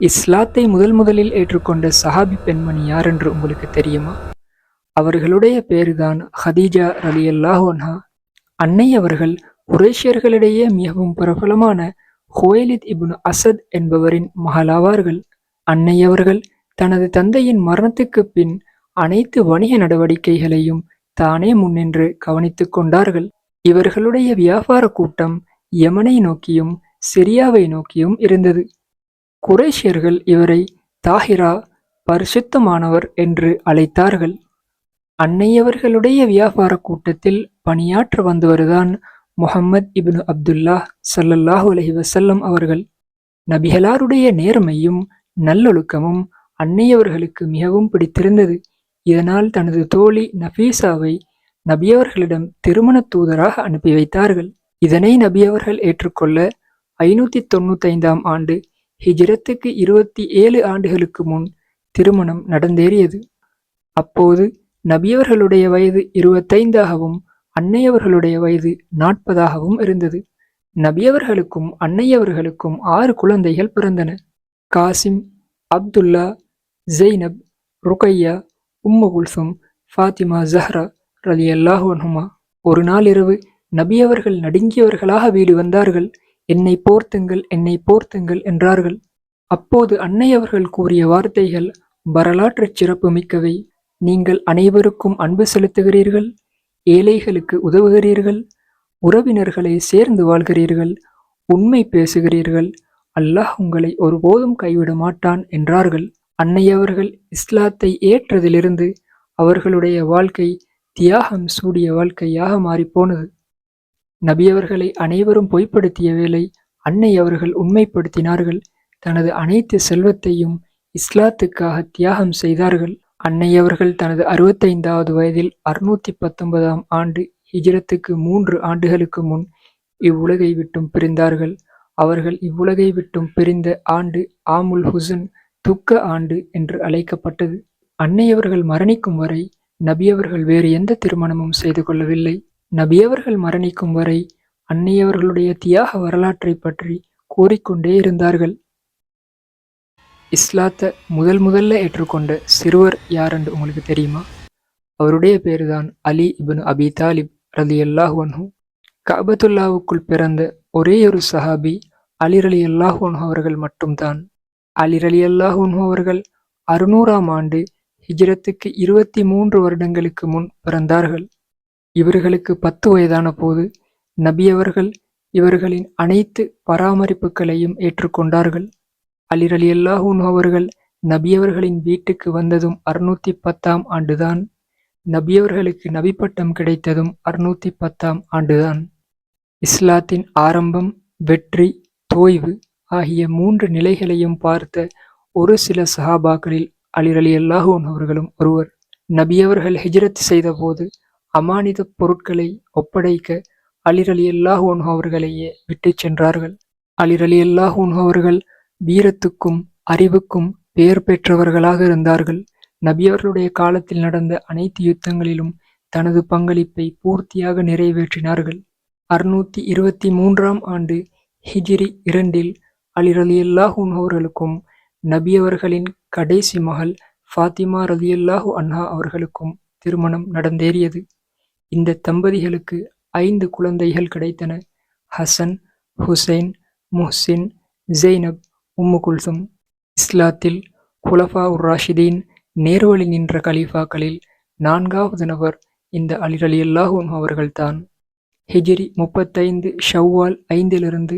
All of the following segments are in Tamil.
இஸ்லாத்தை முதல் முதலில் ஏற்றுக்கொண்ட சஹாபி பெண்மணி யார் என்று உங்களுக்கு தெரியுமா? அவர்களுடைய பேருதான் ஹதீஜா ரலியல்லாஹு அல்லாஹோன்ஹா அன்னை அவர்கள் குரேஷியர்களிடையே மிகவும் பிரபலமான ஹுவைலித் இப்னு அசத் என்பவரின் மகளாவார்கள். அன்னை அவர்கள் தனது தந்தையின் மரணத்துக்கு பின் அனைத்து வணிக நடவடிக்கைகளையும் தானே முன்னின்று கவனித்துக் கொண்டார்கள். இவர்களுடைய வியாபார கூட்டம் யமனை நோக்கியும் சிரியாவை நோக்கியும் இருந்தது. குரேஷியர்கள் இவரை தாஹிரா பரிசுத்தமானவர் என்று அழைத்தார்கள். அன்னையவர்களுடைய வியாபார கூட்டத்தில் பணியாற்ற வந்தவர்தான் முஹம்மத் இப்னு அப்துல்லா சல்லல்லாஹு அலஹி வசல்லம் அவர்கள். நபிகளாருடைய நேர்மையும் நல்லொழுக்கமும் அன்னையவர்களுக்கு மிகவும் பிடித்திருந்தது. இதனால் தனது தோழி நபீசாவை நபியவர்களிடம் திருமண தூதராக அனுப்பி வைத்தார்கள். இதனை நபியவர்கள் ஏற்றுக்கொள்ள ஐநூத்தி தொண்ணூத்தைந்தாம் ஆண்டு ஹிஜரத்துக்கு இருபத்தி ஏழு ஆண்டுகளுக்கு முன் திருமணம் நடந்தேறியது. அப்போது நபியவர்களுடைய வயது இருபத்தைந்தாகவும் அன்னையவர்களுடைய வயது நாற்பதாகவும் இருந்தது. நபியவர்களுக்கும் அன்னையவர்களுக்கும் ஆறு குழந்தைகள் பிறந்தன. காசிம் அப்துல்லா ஜெய்னப் ருகையா உம்மு குல்சும் ஃபாத்திமா ஜஹ்ரா ரலி அல்லாஹுமா ஒரு நாள் இரவு நபியவர்கள் நடுங்கியவர்களாக வீடு வந்தார்கள். என்னை போர்த்துங்கள் என்னை போர்த்துங்கள் என்றார்கள். அப்போது அன்னையவர்கள் கூறிய வார்த்தைகள் வரலாற்றுச் சிறப்பு மிக்கவை. நீங்கள் அனைவருக்கும் அன்பு செலுத்துகிறீர்கள் ஏழைகளுக்கு உதவுகிறீர்கள் உறவினர்களை சேர்ந்து வாழ்கிறீர்கள் உண்மை பேசுகிறீர்கள் அல்லாஹ் உங்களை ஒருபோதும் கைவிட மாட்டான் என்றார்கள். அன்னையவர்கள் இஸ்லாத்தை ஏற்றதிலிருந்து அவர்களுடைய வாழ்க்கை தியாகம் சூடிய வாழ்க்கையாக மாறிப்போனது. நபியவர்களை அனைவரும் பொய்ப்படுத்திய வேளை அன்னை அவர்கள் உண்மைப்படுத்தினார்கள். தனது அனைத்து செல்வத்தையும் இஸ்லாத்துக்காக தியாகம் செய்தார்கள். அன்னையவர்கள் தனது அறுபத்தைந்தாவது வயதில் அறுநூத்தி பத்தொன்பதாம் ஆண்டு ஹிஜ்ரத்துக்கு மூன்று ஆண்டுகளுக்கு முன் இவ்வுலகை விட்டும் பிரிந்தார்கள். அவர்கள் இவ்வுலகை விட்டும் பிரிந்த ஆண்டு ஆமுல் ஹுசன் துக்க ஆண்டு என்று அழைக்கப்பட்டது. அன்னையவர்கள் மரணிக்கும் வரை நபியவர்கள் வேறு எந்த திருமணமும் செய்து கொள்ளவில்லை. நபியவர்கள் மரணிக்கும் வரை அன்னையவர்களுடைய தியாக வரலாற்றை பற்றி கூறிக்கொண்டே இருந்தார்கள். இஸ்லாத்தை முதல் முதல்ல ஏற்றுக்கொண்ட சிறுவர் யார் என்று உங்களுக்கு தெரியுமா? அவருடைய பேருதான் அலி இபின் அபி தாலிப் ரலி அல்லாஹு கபத்துல்லாவுக்குள் பிறந்த ஒரே ஒரு சஹாபி அலி ரலி அல்லாஹு அவர்கள் மட்டும்தான். அலி ரலி அல்லாஹு அவர்கள் அறுநூறாம் ஆண்டு ஹிஜ்ரத்துக்கு இருபத்தி மூன்று வருடங்களுக்கு முன் பிறந்தார்கள். இவர்களுக்கு பத்து வயதான போது நபியவர்கள் இவர்களின் அனைத்து பராமரிப்புகளையும் ஏற்றுக்கொண்டார்கள். அலிர் அலி அல்லாஹூன் அவர்கள் நபியவர்களின் வீட்டுக்கு வந்ததும் அறுநூத்தி பத்தாம் ஆண்டுதான். நபியவர்களுக்கு நபி பட்டம் கிடைத்ததும் அறுநூத்தி பத்தாம் ஆண்டுதான். இஸ்லாத்தின் ஆரம்பம் வெற்றி தோய்வு ஆகிய மூன்று நிலைகளையும் பார்த்த ஒரு சில சஹாபாக்களில் அலிரலி அல்லாஹூன் அவர்களும் ஒருவர். நபியவர்கள் ஹிஜ்ரத் செய்தபோது அமானித பொருட்களை ஒப்படைக்க அலிர் அலி அவர்களையே விட்டுச் சென்றார்கள். அலிரலி அல்லாஹ் அவர்கள் வீரத்துக்கும் அறிவுக்கும் பெயர் பெற்றவர்களாக இருந்தார்கள். நபியவர்களுடைய காலத்தில் நடந்த அனைத்து யுத்தங்களிலும் தனது பங்களிப்பை பூர்த்தியாக நிறைவேற்றினார்கள். அறுநூத்தி இருபத்தி மூன்றாம் ஆண்டு ஹிஜிரி இரண்டில் அலி அல்லாஹ் அவர்களுக்கும் நபியவர்களின் கடைசி மகள் ஃபாத்திமா ரலியல்லாஹு அன்ஹா அவர்களுக்கும் திருமணம் நடந்தேறியது. இந்த தம்பதிகளுக்கு ஐந்து குழந்தைகள் கிடைத்தன. Hasan Hussain Muhsin Zainab Umm Kulsum. இஸ்லாத்தில் குலஃபா உர் ராஷிதீன் நேர்வழி நின்ற கலீஃபாக்களில் நான்காவது நபர் இந்த அலி அலி அல்லாஹூன் அவர்கள்தான். ஹிஜிரி முப்பத்தைந்து ஷவ்வால் ஐந்திலிருந்து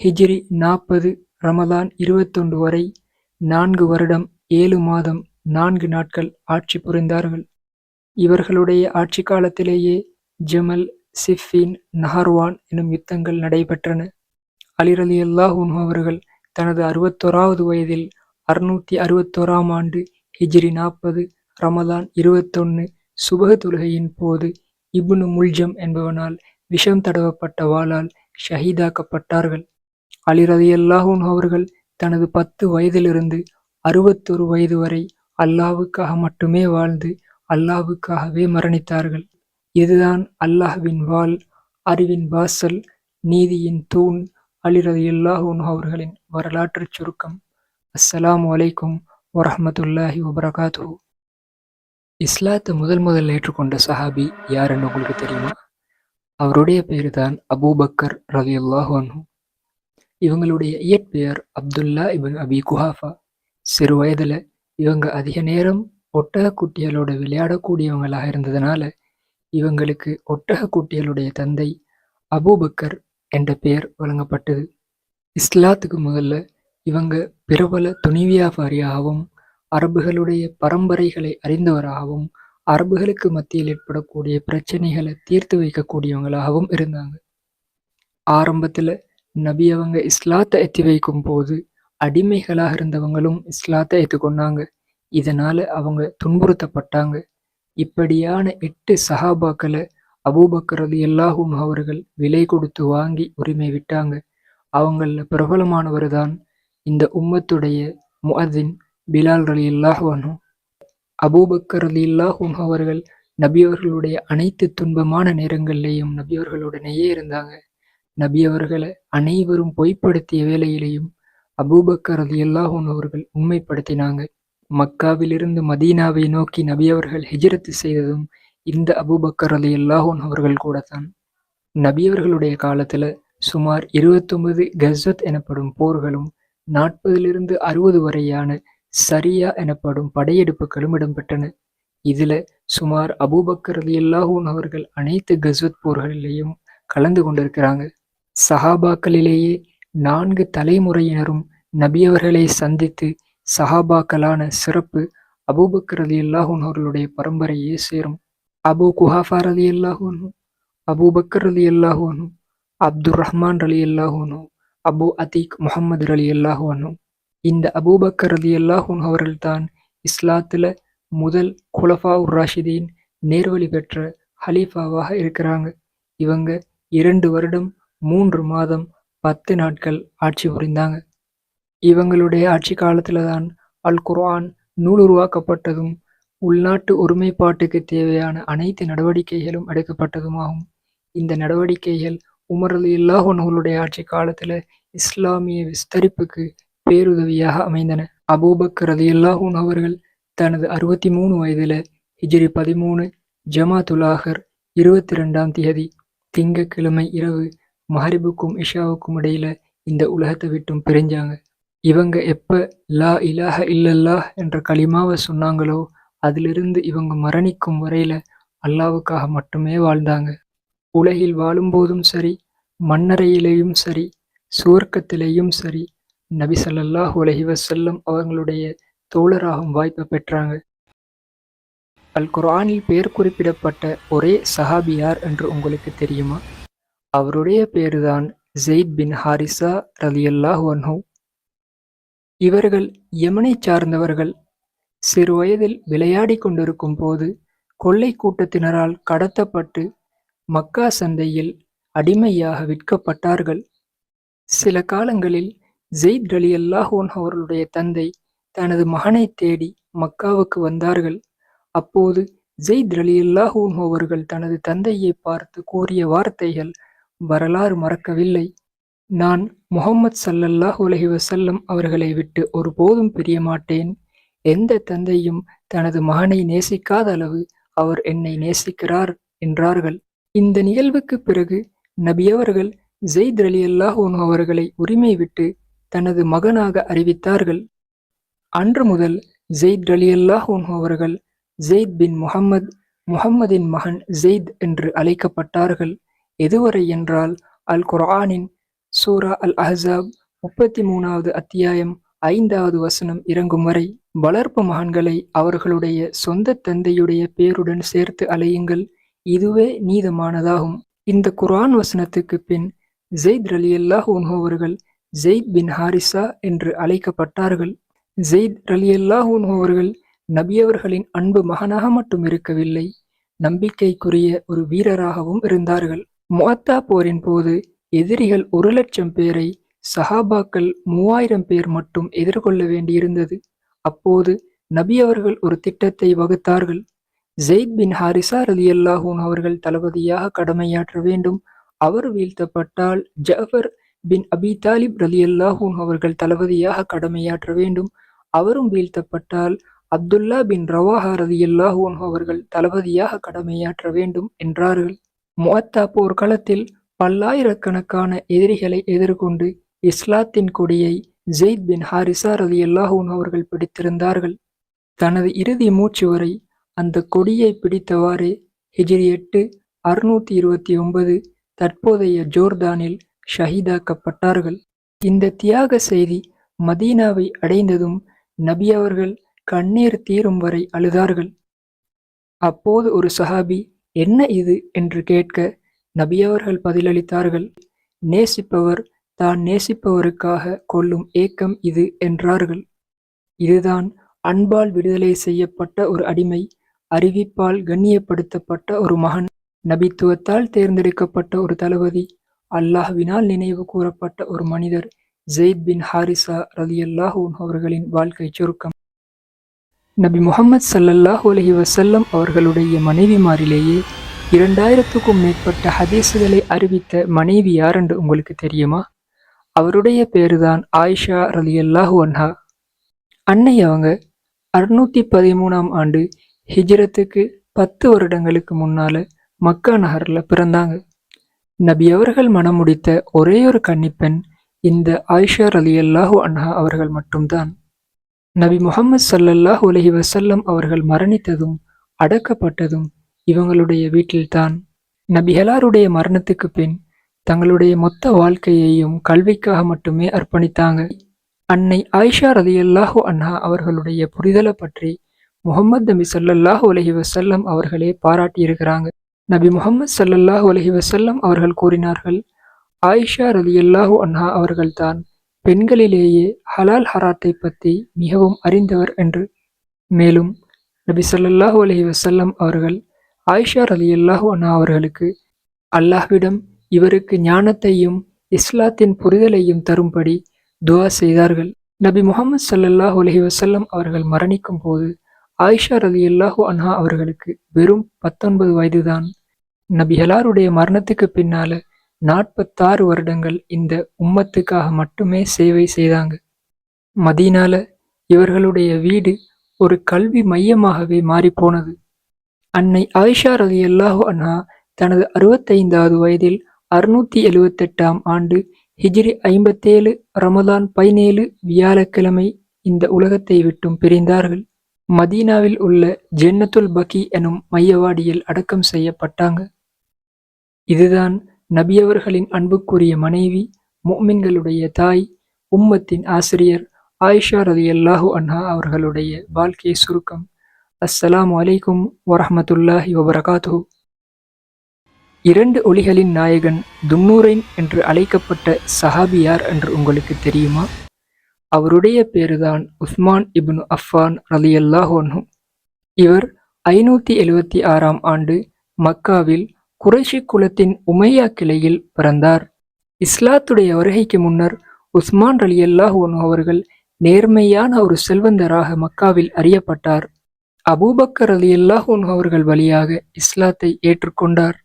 ஹிஜிரி நாற்பது ரமதான் இருபத்தொன்று வரை நான்கு வருடம் ஏழு மாதம் நான்கு நாட்கள் ஆட்சி புரிந்தார்கள். இவர்களுடைய ஆட்சி காலத்திலேயே ஜமல் சிஃபின் நஹர்வான் எனும் யுத்தங்கள் நடைபெற்றன. அலிர் அலி அல்லாஹூன் அவர்கள் தனது அறுபத்தோராவது வயதில் அறுநூத்தி அறுபத்தோராம் ஆண்டு ஹிஜ்ரி நாற்பது ரமதான் இருபத்தொன்னு சுபக தொழுகையின் போது இப்னு முல்ஜம் என்பவனால் விஷம் தடவப்பட்ட வாளால் ஷஹீதாக்கப்பட்டார்கள். அலி அல்லாஹூன் அவர்கள் தனது பத்து வயதிலிருந்து அறுபத்தொரு வயது வரை அல்லாவுக்காக மட்டுமே வாழ்ந்து அல்லாவுக்காகவே மரணித்தார்கள். இதுதான் அல்லாஹ்வின் வாள் அறிவின் வாசல் நீதியின் தூண் அலி ரதி அல்லாஹூன் அவர்களின் வரலாற்றுச் சுருக்கம். அஸ்ஸலாமு அலைக்கும் வரஹமத்துல்லாஹி வபரகாத்து இஸ்லாத்தை முதல் முதல் ஏற்றுக்கொண்ட சஹாபி யாருன்னு உங்களுக்கு தெரியுமா? அவருடைய பெயர் தான் அபூபக்கர் ரவி அல்லாஹு இவங்களுடைய இயற்பெயர் அப்துல்லா இபின் அபி குஹாஃபா. சிறு வயதில் இவங்க அதிக நேரம் ஒட்டகக்குட்டிகளோடு விளையாடக்கூடியவங்களாக இருந்ததுனால இவங்களுக்கு ஒட்டகக்குட்டிகளுடைய தந்தை அபூபக்கர் என்ற பெயர் வழங்கப்பட்டது. இஸ்லாத்துக்கு முதல்ல இவங்க பிரபல துணி வியாபாரியாகவும் அரபுகளுடைய பரம்பரைகளை அறிந்தவராகவும் அரபுகளுக்கு மத்தியில் ஏற்படக்கூடிய பிரச்சனைகளை தீர்த்து வைக்கக்கூடியவங்களாகவும் இருந்தாங்க. ஆரம்பத்தில் நபி அவங்க இஸ்லாத்தை எத்தி வைக்கும் போது அடிமைகளாக இருந்தவங்களும் இஸ்லாத்தை ஏற்றுக்கொண்டாங்க. இதனால் அவங்க துன்புறுத்தப்பட்டாங்க. இப்படியான எட்டு சஹாபாக்களை அபூபக்கரது எல்லாகும் அவர்கள் விலை கொடுத்து வாங்கி உரிமை விட்டாங்க. அவங்கள பிரபலமானவர் தான் இந்த உம்மத்துடைய முஅதின் பிலால் அலி அல்லாஹுவனும் அபூபக்கர் அலி அவர்கள் நபியவர்களுடைய அனைத்து துன்பமான நேரங்கள்லேயும் நபியவர்களுடனேயே இருந்தாங்க. நபியவர்களை அனைவரும் பொய்ப்படுத்திய வேலையிலையும் அபூபக்கர் அலி அவர்கள் உண்மைப்படுத்தினாங்க. மக்காவிலிருந்து மதீனாவை நோக்கி நபியவர்கள் ஹிஜரத்து செய்ததும் இந்த அபுபக்கர் அலி அல்லாஹூன் அவர்கள் கூட தான் நபியவர்களுடைய காலத்துல சுமார் இருபத்தொன்பது கஸ்வத் எனப்படும் போர்களும் நாற்பதிலிருந்து அறுபது வரையான சரியா எனப்படும் படையெடுப்புகளும் இடம்பெற்றன. இதுல சுமார் அபூபக்கர் அலி அல்லாஹூன் அவர்கள் அனைத்து கஸ்வத் போர்களிலேயும் கலந்து கொண்டிருக்கிறாங்க. சஹாபாக்களிலேயே நான்கு தலைமுறையினரும் நபியவர்களை சந்தித்து சஹாபாக்களான சிறப்பு அபூபக்கர் அலி அல்லாஹூன் அவர்களுடைய பரம்பரையே சேரும். அபு குஹாஃபார் அலி அல்லாஹூனு அபூபக்கர் அலி அல்லாஹூனு அப்துர் ரஹ்மான் அலி அல்லாஹூனு அபு அதீக் முகமது அலி அல்லாஹூனு இந்த அபூபக்கர் அலி அல்லாஹூன் அவர்கள்தான் இஸ்லாத்தில் முதல் குலஃபா உர் ராஷிதீன் நேர்வழி பெற்ற ஹலீஃபாவாக இருக்கிறாங்க. இவங்க இரண்டு வருடம் மூன்று மாதம் பத்து நாட்கள் ஆட்சி புரிந்தாங்க. இவங்களுடைய ஆட்சி காலத்தில் தான் அல் குர்ஆன் நூல் உருவாக்கப்பட்டதும் உள்நாட்டு ஒருமைப்பாட்டுக்கு தேவையான அனைத்து நடவடிக்கைகளும் எடுக்கப்பட்டதுமாகும். இந்த நடவடிக்கைகள் உமர் அலி இல்லாஹனுடைய ஆட்சி காலத்தில் இஸ்லாமிய விஸ்தரிப்புக்கு பேருதவியாக அமைந்தன. அபூபக்கர் அலி அல்லாஹூன் அவர்கள் தனது அறுபத்தி மூணு வயதில் ஹிஜ்ரி பதிமூணு ஜமாத்துலாகர் இருபத்தி ரெண்டாம் தேதி திங்கக்கிழமை இரவு மஹரிபுக்கும் இஷாவுக்கும் இடையில இந்த உலகத்தை விட்டும் பிரிஞ்சாங்க. இவங்க எப்ப லா இலாஹ இல்லல்லாஹ் என்ற களிமாவை சொன்னாங்களோ அதிலிருந்து இவங்க மரணிக்கும் வரையில அல்லாவுக்காக மட்டுமே வாழ்ந்தாங்க. உலகில் வாழும்போதும் சரி மண்ணறையிலேயும் சரி சுவர்க்கத்திலேயும் சரி நபி சல்லாஹூ அலஹி வசல்லம் அவங்களுடைய தோழராகும் வாய்ப்பை பெற்றாங்க. அல் குரானில் பெயர் குறிப்பிடப்பட்ட ஒரே சஹாபியார் என்று உங்களுக்கு தெரியுமா? அவருடைய பேருதான் ஜெயித் பின் ஹாரிசா ரலியல்லாஹ் அன்ஹு. இவர்கள் யமனை சார்ந்தவர்கள். சிறு வயதில் விளையாடி கொண்டிருக்கும் போது கொள்ளை கூட்டத்தினரால் கடத்தப்பட்டு மக்கா சந்தையில் அடிமையாக விற்கப்பட்டார்கள். சில காலங்களில் ஜெயித் அலி அல்லாஹோன் அவர்களுடைய தந்தை தனது மகனை தேடி மக்காவுக்கு வந்தார்கள். அப்போது ஜெயித் அலி அல்லாஹூன் அவர்கள் தனது தந்தையை பார்த்து கூறிய வார்த்தைகள் வரலாறு மறக்கவில்லை. நான் முகம்மது சல்லல்லாஹ் உலகி வசல்லம் அவர்களை விட்டு ஒருபோதும் பிரிய மாட்டேன். எந்த தந்தையும் தனது மகனை நேசிக்காத அளவு அவர் என்னை நேசிக்கிறார் என்றார்கள். இந்த நிகழ்வுக்கு பிறகு நபியவர்கள் ஜெயித் அலி அல்லாஹூன் அவர்களை உரிமை விட்டு தனது மகனாக அறிவித்தார்கள். அன்று முதல் ஜெயித் அலி அல்லாஹூன் அவர்கள் ஜெயித் பின் முகம்மது முகம்மதின் மகன் ஜெயித் என்று அழைக்கப்பட்டார்கள். எதுவரை என்றால் அல் குர்ஆனின் சூரா அல் அஹாப் முப்பத்தி மூணாவது அத்தியாயம் ஐந்தாவது வசனம் இறங்கும் வரை வளர்ப்பு மகன்களை அவர்களுடைய சொந்த தந்தையுடைய பேருடன் சேர்த்து அலையுங்கள். இதுவே நீதமானதாகும். இந்த குரான் வசனத்துக்கு பின் ஜெயித் அலி அல்லாஹ் அவர்கள் ஜெயித் பின் ஹாரிசா என்று அழைக்கப்பட்டார்கள். ஜெயித் அலி அல்லாஹ் அவர்கள் நபியவர்களின் அன்பு மகனாக மட்டும் இருக்கவில்லை நம்பிக்கைக்குரிய ஒரு வீரராகவும் இருந்தார்கள். மொத்தா போரின் போது எதிரிகள் ஒரு லட்சம் பேரை சஹாபாக்கள் மூவாயிரம் பேர் மட்டும் எதிர்கொள்ள வேண்டியிருந்தது. அப்போது நபி அவர்கள் ஒரு திட்டத்தை வகுத்தார்கள். ஜெயித் பின் ஹாரிசா அலி அல்லாஹூன் அவர்கள் தளபதியாக கடமையாற்ற வேண்டும். அவர் வீழ்த்தப்பட்டால் ஜஃபர் பின் அபி தாலிப் ரலியல்லாஹூன் அவர்கள் தளபதியாக கடமையாற்ற வேண்டும். அவரும் வீழ்த்தப்பட்டால் அப்துல்லா பின் ரவாஹா ரலியல்லாஹூன் அவர்கள் தளபதியாக கடமையாற்ற வேண்டும் என்றார்கள். முஅத்தா போர்க்களத்தில் பல்லாயிரக்கணக்கான எதிரிகளை எதிர்கொண்டு இஸ்லாத்தின் கொடியை ஜெயித் பின் ஹாரிசா ரலியல்லாஹூன் அவர்கள் பிடித்திருந்தார்கள். தனது இறுதி மூச்சு வரை அந்த கொடியை பிடித்தவாறே ஹிஜிரி எட்டு அறுநூத்தி இருபத்தி ஒன்பது தற்போதைய ஜோர்தானில் ஷஹீதாக்கப்பட்டார்கள். இந்த தியாக செய்தி மதீனாவை அடைந்ததும் நபி அவர்கள் கண்ணீர் தீரும் வரை அழுதார்கள். அப்போது ஒரு சஹாபி என்ன இது? என்று கேட்க நபியவர்கள் பதிலளித்தார்கள் நேசிப்பவர் தான் நேசிப்பவருக்காக கொள்ளும் ஏக்கம் இது என்றார்கள். இதுதான் அன்பால் விடுதலை செய்யப்பட்ட ஒரு அடிமை அறிவிப்பால் கண்ணியப்படுத்தப்பட்ட ஒரு மகன் நபித்துவத்தால் தேர்ந்தெடுக்கப்பட்ட ஒரு தளபதி அல்லாஹ்வினால் நினைவு கூறப்பட்ட ஒரு மனிதர் ஜெயித் பின் ஹாரிசா ரலி அல்லாஹூன் அவர்களின் வாழ்க்கை சுருக்கம். நபி முகமது சல்லல்லாஹு அலஹி வசல்லம் அவர்களுடைய மனைவிமாரிலேயே இரண்டாயிரத்துக்கும் மேற்பட்ட ஹதீஸுகளை அறிவித்த மனைவி யார் என்று உங்களுக்கு தெரியுமா? அவருடைய பேருதான் ஆயிஷா ரலி அல்லாஹு அன்ஹா. அன்னை அவங்க அறுநூத்தி பதிமூணாம் ஆண்டு ஹிஜ்ரத்துக்கு பத்து வருடங்களுக்கு முன்னால மக்கா நகர்ல பிறந்தாங்க. நபி அவர்கள் மனம் முடித்த ஒரே ஒரு கன்னிப்பெண் இந்த ஆயிஷா அலி அல்லாஹூ அன்ஹா அவர்கள் மட்டும்தான். நபி முகமது சல்லல்லாஹ் உலகி வசல்லம் அவர்கள் மரணித்ததும் அடக்கப்பட்டதும் இவங்களுடைய வீட்டில்தான். நபிகளாருடைய மரணத்துக்கு பின் தங்களுடைய மொத்த வாழ்க்கையையும் கல்விக்காக மட்டுமே அர்ப்பணித்தாங்க. அன்னை ஆயிஷா ரதி அல்லாஹு அன்ஹா அவர்களுடைய புரிதலை பற்றி முகமது நபி சல்லல்லாஹு அலஹி வசல்லம் அவர்களே பாராட்டியிருக்கிறாங்க. நபி முகமது சல்லல்லாஹு அலஹி வசல்லம் அவர்கள் கூறினார்கள் ஆயிஷா ரதி அல்லாஹு அன்ஹா அவர்கள்தான் பெண்களிலேயே ஹலால் ஹராத்தை பற்றி மிகவும் அறிந்தவர் என்று. மேலும் நபி சல்லல்லாஹு அலஹி வசல்லம் அவர்கள் ஆயிஷா அலி அல்லாஹு அண்ணா அவர்களுக்கு அல்லாஹ்விடம் இவருக்கு ஞானத்தையும் இஸ்லாத்தின் புரிதலையும் தரும்படி துவா செய்தார்கள். நபி முகமது சல்லல்லாஹு அலஹி வசல்லம் அவர்கள் மரணிக்கும் போது ஆயிஷா அலி அல்லாஹு அன்ஹா அவர்களுக்கு வெறும் பத்தொன்பது வயதுதான். நபி ஹலாருடைய மரணத்துக்கு பின்னால நாற்பத்தாறு வருடங்கள் இந்த உம்மத்துக்காக மட்டுமே சேவை செய்தாங்க. மதீனால இவர்களுடைய வீடு ஒரு கல்வி மையமாகவே மாறிப்போனது. அன்னை ஆயிஷா ரலி அல்லாஹு அன்ஹா தனது அறுபத்தைந்தாவது வயதில் அறுநூத்தி எழுவத்தெட்டாம் ஆண்டு ஹிஜ்ரி ஐம்பத்தேழு ரமதான் பதினேழு வியாழக்கிழமை இந்த உலகத்தை விட்டும் பிரிந்தார்கள். மதீனாவில் உள்ள ஜென்னத்துல் பக்கி எனும் மையவாடியில் அடக்கம் செய்யப்பட்டாங்க. இதுதான் நபியவர்களின் அன்புக்குரிய மனைவி முக்மின்களுடைய தாய் உம்மத்தின் ஆசிரியர் ஆயிஷா ரதி அல்லாஹு அன்ஹா அவர்களுடைய வாழ்க்கை சுருக்கம். அஸ்ஸலாம் வலைக்கும் வரஹமத்துல்லாஹி வபரகாத்து இரண்டு ஒளிகளின் நாயகன் துன்னூரைன் என்று அழைக்கப்பட்ட சஹாபியார் என்று உங்களுக்கு தெரியுமா? அவருடைய பேருதான் உஸ்மான் இப்னு அஃபான் ரலியல்லாஹோன்ஹு இவர் ஐநூத்தி எழுவத்தி ஆறாம் ஆண்டு மக்காவில் குறைஷி குலத்தின் உமையா கிளையில் பிறந்தார். இஸ்லாத்துடைய வருகைக்கு முன்னர் உஸ்மான் அலி அவர்கள் நேர்மையான ஒரு செல்வந்தராக மக்காவில் அறியப்பட்டார். அபூபக்கர் அலி அல்லாஹூன் அவர்கள் வழியாக இஸ்லாத்தை ஏற்றுக்கொண்டார்.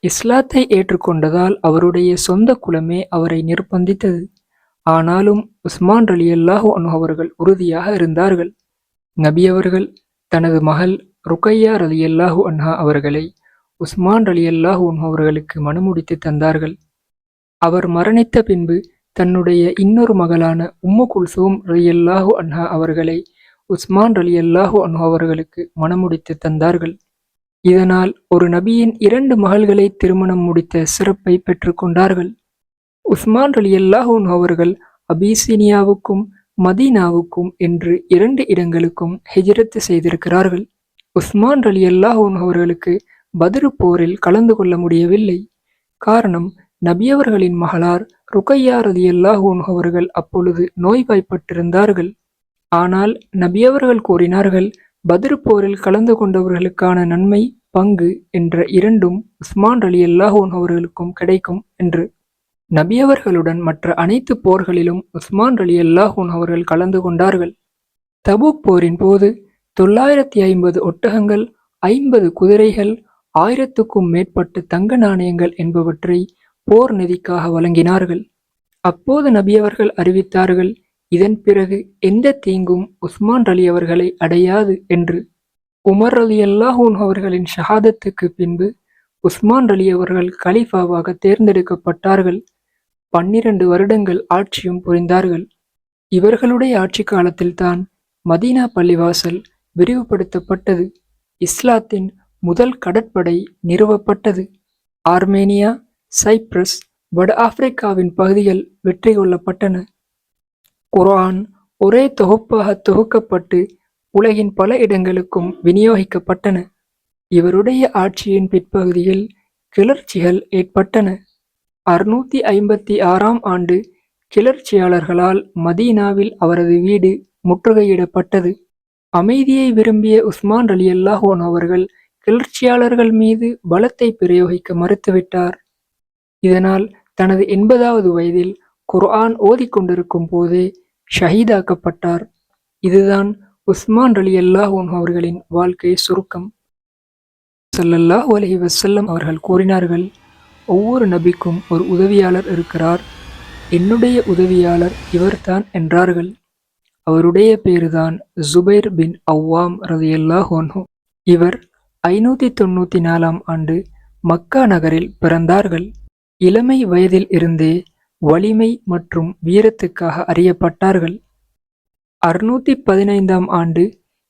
இஸ்லாத்தை ஏற்றுக்கொண்டதால் அவருடைய சொந்த குலமே அவரை நிர்பந்தித்தது. ஆனாலும் உஸ்மான் அலி அல்லாஹு அவர்கள் உறுதியாக இருந்தார்கள். நபி அவர்கள் தனது மகள் ருக்கையா அலி அல்லாஹூ அன்ஹா அவர்களை உஸ்மான் அலி அல்லாஹு அவர்களுக்கு மனமுடித்து தந்தார்கள். அவர் மரணித்த பின்பு தன்னுடைய இன்னொரு மகளான உம்மு குல்சூம் அலி அல்லாஹூ அன்ஹா அவர்களை உஸ்மான் அலி அல்லாஹு அன்ஹு அவர்களுக்கு மனமுடித்து தந்தார்கள். இதனால் ஒரு நபியின் இரண்டு மகள்களை திருமணம் முடித்த சிறப்பை பெற்றுக்கொண்டார்கள் உஸ்மான் அலி அல்லாஹூன் அவர்கள் அபிசீனியாவுக்கும் மதீனாவுக்கும் என்று இரண்டு இடங்களுக்கும் ஹிஜரத்து செய்திருக்கிறார்கள். உஸ்மான் அலி அல்லாஹூன் அவர்களுக்கு பதிரு போரில் கலந்து கொள்ள முடியவில்லை. காரணம் நபியவர்களின் மகளார் ருக்கையா ரதி அல்லாஹூன் அவர்கள் அப்பொழுது நோய்வாய்ப்பட்டிருந்தார்கள். ஆனால் நபியவர்கள் கூறினார்கள் பதிரு போரில் கலந்து கொண்டவர்களுக்கான நன்மை பங்கு என்ற இரண்டும் உஸ்மான் அலி அல்லாஹோன் அவர்களுக்கும் கிடைக்கும் என்று. நபியவர்களுடன் மற்ற அனைத்து போர்களிலும் உஸ்மான் அலி அல்லாஹூன் அவர்கள் கலந்து கொண்டார்கள். தபூக் போரின் போது தொள்ளாயிரத்தி ஐம்பது ஒட்டகங்கள் ஐம்பது குதிரைகள் ஆயிரத்துக்கும் மேற்பட்ட தங்க நாணயங்கள் என்பவற்றை போர் நிதிக்காக வழங்கினார்கள். அப்போது நபியவர்கள் அறிவித்தார்கள் இதன் பிறகு எந்த தீங்கும் உஸ்மான் அலி அவர்களை அடையாது என்று உமர் அலி அல்லாஹூன் அவர்களின் ஷஹாதத்துக்கு பின்பு உஸ்மான் அலி அவர்கள் கலீஃபாவாக தேர்ந்தெடுக்கப்பட்டார்கள். பன்னிரண்டு வருடங்கள் ஆட்சியும் புரிந்தார்கள். இவர்களுடைய ஆட்சி காலத்தில்தான் மதீனா பள்ளிவாசல் விரிவுபடுத்தப்பட்டது. இஸ்லாத்தின் முதல் கடற்படை நிறுவப்பட்டது. ஆர்மேனியா சைப்ரஸ் வட ஆப்பிரிக்காவின் பகுதிகள் வெற்றி கொள்ளப்பட்டன. குர்ஆன் ஒரே தொகுப்பாக தொகுக்கப்பட்டு உலகின் பல இடங்களுக்கும் விநியோகிக்கப்பட்டன. இவருடைய ஆட்சியின் பிற்பகுதியில் கிளர்ச்சிகள் ஏற்பட்டன. அறுநூத்தி ஐம்பத்தி ஆறாம் ஆண்டு கிளர்ச்சியாளர்களால் மதீனாவில் அவரது வீடு முற்றுகையிடப்பட்டது. அமைதியை விரும்பிய உஸ்மான் அலி அல்லாஹோன் அவர்கள் கிளர்ச்சியாளர்கள் மீது பலத்தை பிரயோகிக்க மறுத்துவிட்டார். இதனால் தனது எண்பதாவது வயதில் குர்ஆன் ஓதிக்கொண்டிருக்கும் போதே ஷஹீதாக்கப்பட்டார். இதுதான் உஸ்மான் அலி அல்லாஹூன் அவர்களின் வாழ்க்கை சுருக்கம். சல்லல்லாஹ் அலஹி வசல்லம் அவர்கள் கூறினார்கள் ஒவ்வொரு நபிக்கும் ஒரு உதவியாளர் இருக்கிறார். என்னுடைய உதவியாளர் இவர்தான் என்றார்கள். அவருடைய பேருதான் ஜுபைர் பின் அவ்வாம் ரதியல்லாஹோன்ஹு இவர் ஐநூத்தி தொண்ணூத்தி நாலாம் ஆண்டு மக்கா நகரில் பிறந்தார்கள். இளமை வயதில் இருந்தே வலிமை மற்றும் வீரத்துக்காக அறியப்பட்டார்கள். அறுநூத்தி பதினைந்தாம் ஆண்டு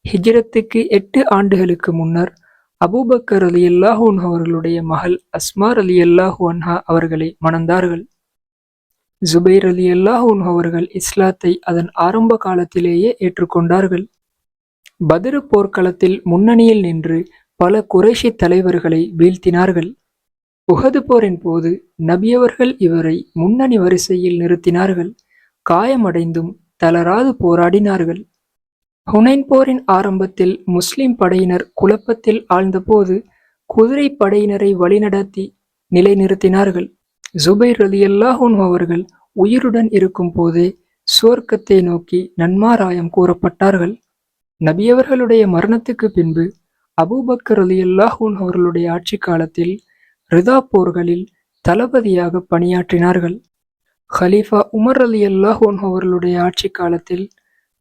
ஹிஜ்ரத்துக்கு எட்டு ஆண்டுகளுக்கு முன்னர் அபூபக்கர் அலி அல்லாஹூன் அவர்களுடைய மகள் அஸ்மார் அலி அல்லாஹூ அன்ஹா அவர்களை மணந்தார்கள். ஜுபைர் அலி அல்லாஹூன் அவர்கள் இஸ்லாத்தை அதன் ஆரம்ப காலத்திலேயே ஏற்றுக்கொண்டார்கள். பதிரு போர்க்களத்தில் முன்னணியில் நின்று பல குறைஷி தலைவர்களை வீழ்த்தினார்கள். உகது போரின் போது நபியவர்கள் இவரை முன்னணி வரிசையில் நிறுத்தினார்கள். காயமடைந்தும் தளராது போராடினார்கள். ஹுனைன் போரின் ஆரம்பத்தில் முஸ்லிம் படையினர் குழப்பத்தில் ஆழ்ந்தபோது குதிரை படையினரை வழிநடத்தி நிலைநிறுத்தினார்கள். ஜுபைர் ரலியல்லாஹூன் அவர்கள் உயிருடன் இருக்கும் போதே சுவர்க்கத்தை நோக்கி நன்மாராயம் கூறப்பட்டார்கள். நபியவர்களுடைய மரணத்துக்கு பின்பு அபூபக்கர் அலி அல்லாஹூன் அவர்களுடைய ஆட்சி காலத்தில் ரிதா போர்களில் தளபதியாக பணியாற்றினார்கள். ஹலீஃபா உமர் அலி அல்லாஹோன் அவர்களுடைய ஆட்சி காலத்தில்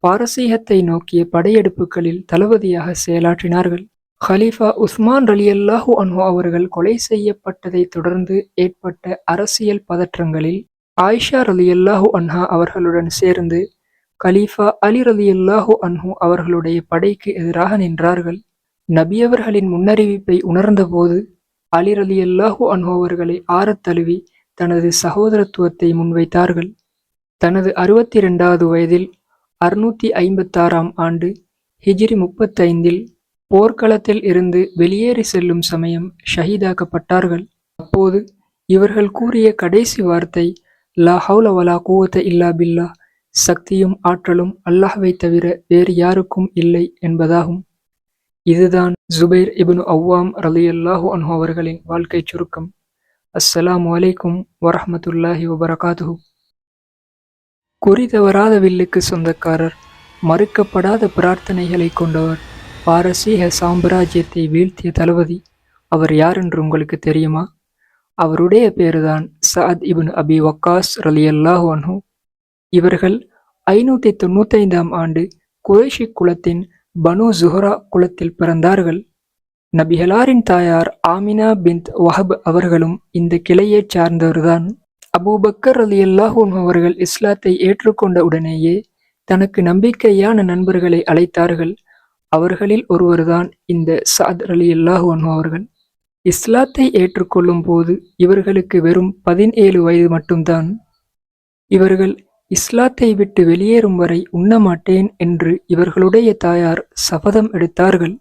பாரசீகத்தை நோக்கிய படையெடுப்புகளில் தளபதியாக செயலாற்றினார்கள். ஹலீஃபா உஸ்மான் அலி அல்லாஹூ அன்ஹோ அவர்கள் கொலை செய்யப்பட்டதை தொடர்ந்து ஏற்பட்ட அரசியல் பதற்றங்களில் ஆயிஷா ரலி அல்லாஹூ அன்ஹா அவர்களுடன் சேர்ந்து கலீஃபா அலி ரலி அல்லாஹூ அன்ஹூ அவர்களுடைய படைக்கு எதிராக நின்றார்கள். நபியவர்களின் முன்னறிவிப்பை உணர்ந்தபோது அலி ரலி அல்லாஹூ ஆறத் தழுவி தனது சகோதரத்துவத்தை முன்வைத்தார்கள். தனது அறுபத்தி ரெண்டாவது வயதில் அறுநூத்தி ஐம்பத்தாறாம் ஆண்டு ஹிஜிரி முப்பத்தைந்தில் போர்க்களத்தில் இருந்து வெளியேறி செல்லும் சமயம் ஷஹீதாக்கப்பட்டார்கள். அப்போது இவர்கள் கூறிய கடைசி வார்த்தை லா ஹவுல வலா கூவத்த இல்லா பில்லா சக்தியும் ஆற்றலும் அல்லாஹ்வை தவிர வேறு யாருக்கும் இல்லை என்பதாகும். இதுதான் ஜுபைர் இபனு அவ்வாம் ரலி அல்லாஹு அன்ஹு அவர்களின் வாழ்க்கை சுருக்கம். அஸ்ஸலாம் வலைக்கும் வரஹமத்துல்லாஹி வபரகாதுஹு குறி தவறாத வில்லுக்கு சொந்தக்காரர் மறுக்கப்படாத பிரார்த்தனைகளை கொண்டவர் பாரசீக சாம்ராஜ்யத்தை வீழ்த்திய தளபதி அவர் யார் என்று உங்களுக்கு தெரியுமா? அவருடைய பேருதான் சஅத் இபின் அபி வக்காஸ் ரலி அல்லாஹு அன்ஹு. இவர்கள் ஐநூற்றி தொண்ணூத்தைந்தாம் ஆண்டு குரேஷி குலத்தின் பனு ஜுஹரா குலத்தில் பிறந்தார்கள். நபிகளாரின் தாயார் ஆமினா பிந்த் வஹப் அவர்களும் இந்த கிளையைச் சார்ந்தவர்தான். அபூபக்கர் அலி அல்லாஹூன் அவர்கள் இஸ்லாத்தை ஏற்றுக்கொண்ட உடனேயே தனக்கு நம்பிக்கையான நண்பர்களை அழைத்தார்கள். அவர்களில் ஒருவர்தான் இந்த சாத் அலி அல்லாஹூன் அவர்கள். இஸ்லாத்தை ஏற்றுக்கொள்ளும் போது இவர்களுக்கு வெறும் பதினேழு வயது மட்டும்தான். இவர்கள் இஸ்லாத்தை விட்டு வெளியேறும் வரை உண்ணமாட்டேன் என்று இவர்களுடைய தாயார் சபதம் எடுத்தார்கள்.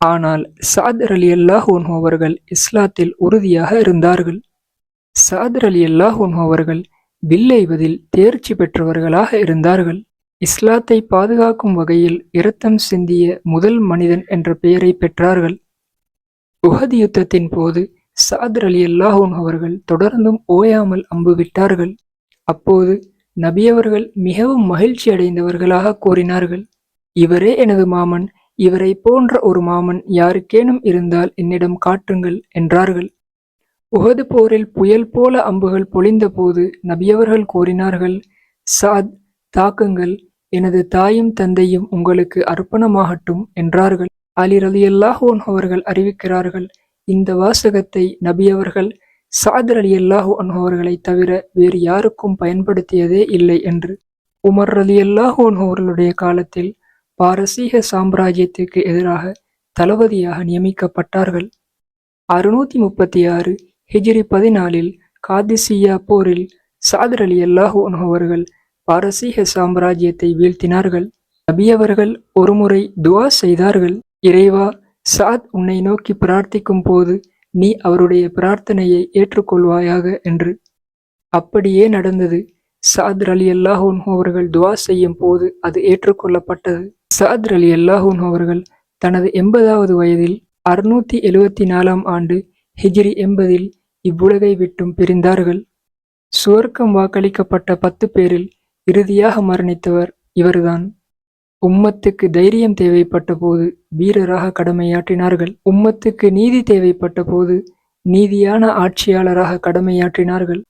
ஆனால் சாதர் அலி அல்லாஹூன் அவர்கள் இஸ்லாத்தில் உறுதியாக இருந்தார்கள். சாதர் அலி அல்லாஹூன் அவர்கள் வில்லைவதில் தேர்ச்சி பெற்றவர்களாக இருந்தார்கள். இஸ்லாத்தை பாதுகாக்கும் வகையில் இரத்தம் சிந்திய முதல் மனிதன் என்ற பெயரை பெற்றார்கள். உஹது யுத்தத்தின் போது சாதர் அலி அல்லாஹூன் அவர்கள் தொடர்ந்தும் ஓயாமல் அம்பு விட்டார்கள் அப்போது நபியவர்கள் மிகவும் மகிழ்ச்சி அடைந்தவர்களாக கூறினார்கள். இவரே எனது மாமன் இவரை போன்ற ஒரு மாமன் யாருக்கேனும் இருந்தால் என்னிடம் காட்டுங்கள் என்றார்கள். உகது போரில் புயல் போல அம்புகள் பொழிந்தபோது நபியவர்கள் கூறினார்கள் சாத் தாக்குங்கள் எனது தாயும் தந்தையும் உங்களுக்கு அர்ப்பணமாகட்டும் என்றார்கள். அலி ரலியல்லாஹோன் அவர்கள் அறிவிக்கிறார்கள் இந்த வாசகத்தை நபியவர்கள் சாதர் ரலியல்லாஹு அன்ஹு அவர்களை தவிர வேறு யாருக்கும் பயன்படுத்தியதே இல்லை என்று உமர் ரலியல்லாஹு அன்ஹு அவர்களுடைய காலத்தில் பாரசீக சாம்ராஜ்யத்திற்கு எதிராக தளபதியாக நியமிக்கப்பட்டார்கள். அறுநூத்தி முப்பத்தி ஆறு ஹிஜ்ரி பதினாலில் காதிசியா போரில் சாதர் அலி அல்லாஹூ அவர்கள் பாரசீக சாம்ராஜ்யத்தை வீழ்த்தினார்கள். நபியவர்கள் ஒருமுறை துவா செய்தார்கள். இறைவா சாத் உன்னை நோக்கி பிரார்த்திக்கும் போது நீ அவருடைய பிரார்த்தனையை ஏற்றுக்கொள்வாயாக என்று. அப்படியே நடந்தது. சாத்ர் அலி அல்லாஹூன் அவர்கள் துவா செய்யும் போது அது ஏற்றுக்கொள்ளப்பட்டது. சாத்ர் அலி அல்லாஹூன் அவர்கள் தனது எண்பதாவது வயதில் அறுநூத்தி எழுவத்தி நாலாம் ஆண்டு ஹிஜ்ரி எண்பதில் இவ்வுலகை விட்டும் பிரிந்தார்கள். சுவர்க்கம் வாக்களிக்கப்பட்ட பத்து பேரில் இறுதியாக மரணித்தவர் இவர்தான். உம்மத்துக்கு தைரியம் தேவைப்பட்ட போது வீரராக கடமையாற்றினார்கள். உம்மத்துக்கு நீதி தேவைப்பட்ட போது நீதியான ஆட்சியாளராக கடமையாற்றினார்கள்.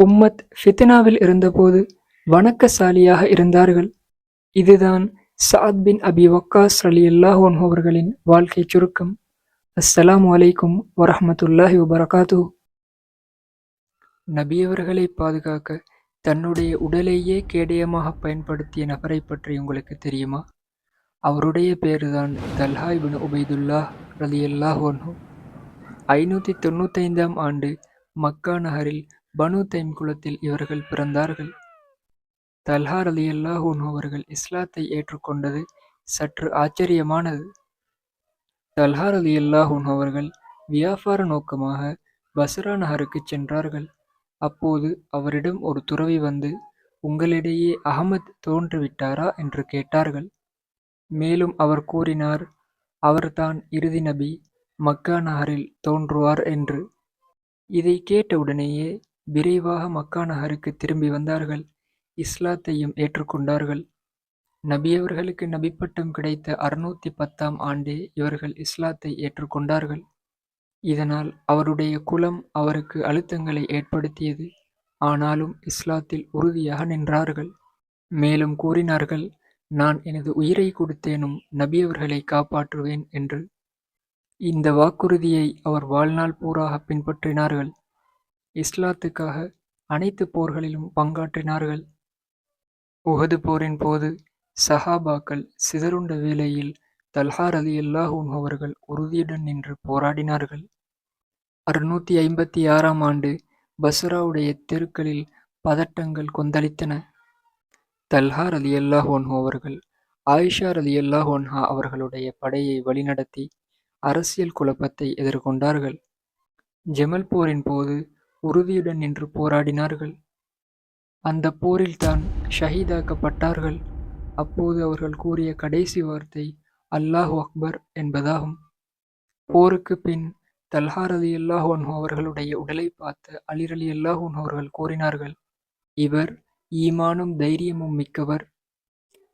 உம்மத் ஃபித்னாவில் இருந்தபோது வணக்கசாலியாக இருந்தார்கள். இதுதான் சாத் பின் அபி வக்காஸ் அலி அல்லாஹோன் அவர்களின் வாழ்க்கை சுருக்கம். அஸ்ஸலாமு அலைக்கும் வரஹமத்துல்லாஹி வபரகாத்து நபியவர்களை பாதுகாக்க தன்னுடைய உடலையே கேடயமாக பயன்படுத்திய நபரை பற்றி உங்களுக்கு தெரியுமா? அவருடைய பேருதான் தல்ஹா இபின் உபைதுல்லா ரலி அல்லாஹ் ஐநூற்றி தொண்ணூத்தைந்தாம் ஆண்டு மக்கா நகரில் பனு தைம் குலத்தில் இவர்கள் பிறந்தார்கள். தல்ஹா அலி அல்லாஹூன் அவர்கள் இஸ்லாத்தை ஏற்றுக்கொண்டது சற்று ஆச்சரியமானது. தல்ஹார் அலி அல்லாஹூன் அவர்கள் வியாபார நோக்கமாக பஸ்ரா நகருக்குச் சென்றார்கள். அப்போது அவரிடம் ஒரு துறவி வந்து உங்களிடையே அகமத் தோன்றிவிட்டாரா? என்று கேட்டார்கள். மேலும் அவர் கூறினார் அவர்தான் இறுதி நபி மக்கா நகரில் தோன்றுவார் என்று. இதை கேட்டவுடனேயே விரைவாக மக்கா நகருக்கு திரும்பி வந்தார்கள். இஸ்லாத்தையும் ஏற்றுக்கொண்டார்கள். நபியவர்களுக்கு நபிப்பட்டம் கிடைத்த அறுநூத்தி பத்தாம் ஆண்டே இவர்கள் இஸ்லாத்தை ஏற்றுக்கொண்டார்கள். இதனால் அவருடைய குலம் அவருக்கு அழுத்தங்களை ஏற்படுத்தியது. ஆனாலும் இஸ்லாத்தில் உறுதியாக நின்றார்கள். மேலும் கூறினார்கள் நான் எனது உயிரை கொடுத்தேனும் நபியவர்களை காப்பாற்றுவேன் என்று. இந்த வாக்குறுதியை அவர் வாழ்நாள் பூராக பின்பற்றினார்கள். இஸ்லாத்துக்காக அனைத்து போர்களிலும் பங்காற்றினார்கள். உகது போரின் போது சஹாபாக்கள் சிதறுண்ட வேளையில் தல்ஹார் அலி ரலியல்லாஹு அவர்கள் உறுதியுடன் நின்று போராடினார்கள். அறுநூத்தி ஐம்பத்தி ஆறாம் ஆண்டு பஸ்ராவுடைய தெருக்களில் பதட்டங்கள் கொந்தளித்தன. தல்ஹார் அலி ரலியல்லாஹு அவர்கள் ஆயிஷா ரலியல்லாஹோன்ஹா அவர்களுடைய படையை வழிநடத்தி அரசியல் குழப்பத்தை எதிர்கொண்டார்கள். ஜெமல் போரின் போது உறுதியுடன் நின்று போராடினார்கள். அந்த போரில்தான் ஷஹீதாக்கப்பட்டார்கள். அப்போது அவர்கள் கூறிய கடைசி வார்த்தை அல்லாஹ் அக்பர் என்பதாகும். போருக்கு பின் தல்ஹாரதி அலி அல்லாஹோன் அவர்களுடைய உடலை பார்த்து அலிரலி அலி அல்லாஹோன் அவர்கள் கூறினார்கள் இவர் ஈமானும் தைரியமும் மிக்கவர்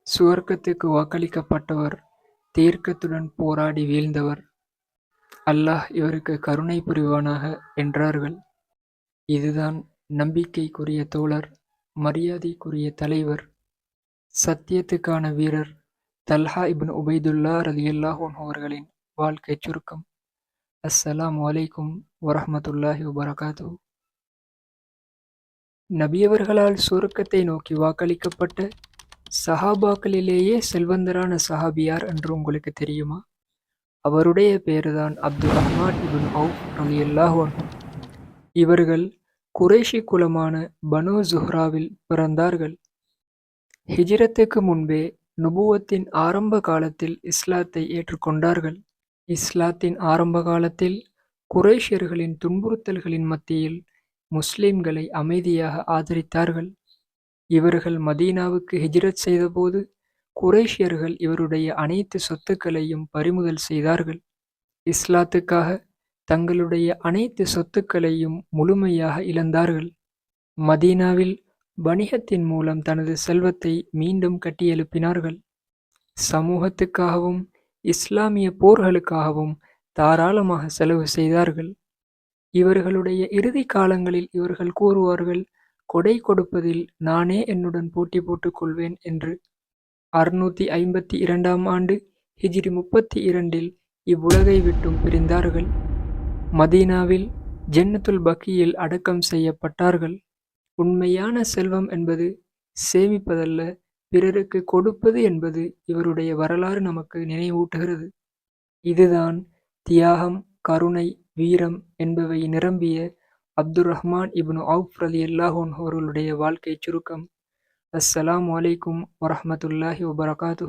சுவர்க்கத்துக்கு வாக்களிக்கப்பட்டவர் தீர்க்கத்துடன் போராடி வீழ்ந்தவர். அல்லாஹ் இவருக்கு கருணை புரிவானாக என்றார்கள். இதுதான் நம்பிக்கைக்குரிய தோழர் மரியாதைக்குரிய தலைவர் சத்தியத்துக்கான வீரர் தல்ஹா இப்னு உபைதுல்லா ரலியல்லாஹூன் அவர்களின் வாழ்க்கை சுருக்கம். அஸ்ஸலாம் வலைக்கும் வரஹமத்துல்லாஹி வபரகாத்து நபியவர்களால் சுருக்கத்தை நோக்கி வாக்களிக்கப்பட்ட சஹாபாக்களிலேயே செல்வந்தரான சஹாபியார் என்று உங்களுக்கு தெரியுமா? அவருடைய பேருதான் அப்துல் ரஹ்மான் இபின் அவுப் ரலியல்லாஹூன் இவர்கள் குறைஷி குலமான பனு ஜுஹ்ராவில் பிறந்தார்கள். ஹிஜ்ரத்துக்கு முன்பே நுபுவத்தின் ஆரம்ப காலத்தில் இஸ்லாத்தை ஏற்றுக்கொண்டார்கள். இஸ்லாத்தின் ஆரம்ப காலத்தில் குரேஷியர்களின் துன்புறுத்தல்களின் மத்தியில் முஸ்லிம்களை அமைதியாக ஆதரித்தார்கள். இவர்கள் மதீனாவுக்கு ஹிஜ்ரத் செய்தபோது குரேஷியர்கள் இவருடைய அனைத்து சொத்துக்களையும் பறிமுதல் செய்தார்கள். இஸ்லாத்துக்காக தங்களுடைய அனைத்து சொத்துக்களையும் முழுமையாக இழந்தார்கள். மதீனாவில் வணிகத்தின் மூலம் தனது செல்வத்தை மீண்டும் கட்டியெழுப்பினார்கள். சமூகத்துக்காகவும் இஸ்லாமிய போர்களுக்காகவும் தாராளமாக செலவு செய்தார்கள். இவர்களுடைய இறுதி காலங்களில் இவர்கள் கூறுவார்கள் கொடை கொடுப்பதில் நானே என்னுடன் போட்டி போட்டுக் கொள்வேன் என்று. அறுநூத்தி ஐம்பத்தி இரண்டாம் ஆண்டு ஹிஜிரி முப்பத்தி இரண்டில் இவ்வுலகை விட்டும் பிரிந்தார்கள். மதீனாவில் ஜென்னத்துல் பக்கியில் அடக்கம் செய்யப்பட்டார்கள். உண்மையான செல்வம் என்பது சேமிப்பதல்ல பிறருக்கு கொடுப்பது என்பது இவருடைய வரலாறு நமக்கு நினைவூட்டுகிறது. இதுதான் தியாகம் கருணை வீரம் என்பவை நிரம்பிய அப்துர் ரஹ்மான் இப்னு அவுப் அலி அல்லாஹோன் அவர்களுடைய வாழ்க்கை சுருக்கம். அஸ்ஸலாம் வலைக்கும் வரமத்துல்லாஹி வபரகாத்து